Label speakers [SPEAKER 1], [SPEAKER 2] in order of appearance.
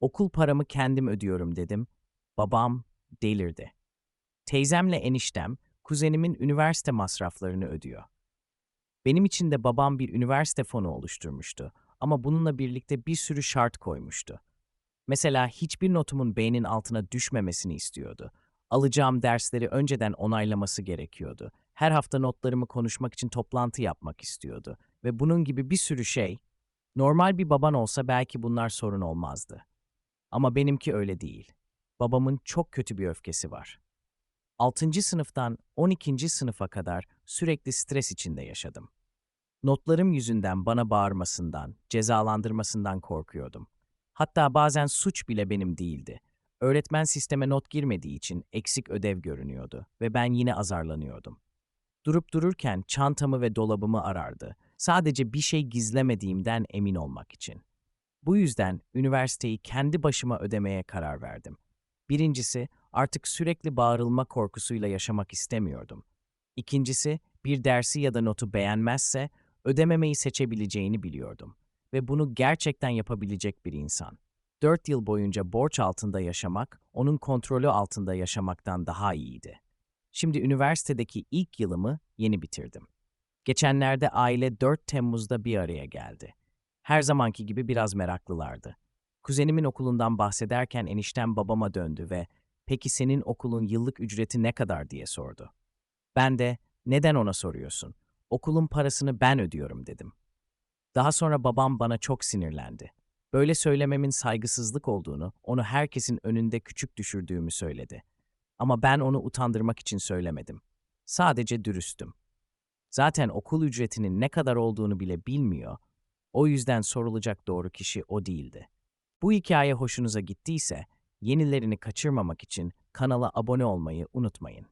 [SPEAKER 1] Okul paramı kendim ödüyorum dedim. Babam delirdi. Teyzemle eniştem kuzenimin üniversite masraflarını ödüyor. Benim için de babam bir üniversite fonu oluşturmuştu ama bununla birlikte bir sürü şart koymuştu. Mesela hiçbir notumun beynin altına düşmemesini istiyordu. Alacağım dersleri önceden onaylaması gerekiyordu. Her hafta notlarımı konuşmak için toplantı yapmak istiyordu ve bunun gibi bir sürü şey. Normal bir baban olsa belki bunlar sorun olmazdı. Ama benimki öyle değil. Babamın çok kötü bir öfkesi var. 6. sınıftan 12. sınıfa kadar sürekli stres içinde yaşadım. Notlarım yüzünden bana bağırmasından, cezalandırmasından korkuyordum. Hatta bazen suç bile benim değildi. Öğretmen sisteme not girmediği için eksik ödev görünüyordu ve ben yine azarlanıyordum. Durup dururken çantamı ve dolabımı arardı. Sadece bir şey gizlemediğimden emin olmak için. Bu yüzden üniversiteyi kendi başıma ödemeye karar verdim. Birincisi, artık sürekli bağırılma korkusuyla yaşamak istemiyordum. İkincisi, bir dersi ya da notu beğenmezse ödememeyi seçebileceğini biliyordum ve bunu gerçekten yapabilecek bir insan. Dört yıl boyunca borç altında yaşamak, onun kontrolü altında yaşamaktan daha iyiydi. Şimdi üniversitedeki ilk yılımı yeni bitirdim. Geçenlerde aile 4 Temmuz'da bir araya geldi. Her zamanki gibi biraz meraklılardı. Kuzenimin okulundan bahsederken eniştem babama döndü ve "Peki senin okulun yıllık ücreti ne kadar?" diye sordu. Ben de "Neden ona soruyorsun? Okulun parasını ben ödüyorum." dedim. Daha sonra babam bana çok sinirlendi. Böyle söylememin saygısızlık olduğunu, onu herkesin önünde küçük düşürdüğümü söyledi. Ama ben onu utandırmak için söylemedim. Sadece dürüstüm. Zaten okul ücretinin ne kadar olduğunu bile bilmiyor, o yüzden sorulacak doğru kişi o değildi. Bu hikaye hoşunuza gittiyse, yenilerini kaçırmamak için kanala abone olmayı unutmayın.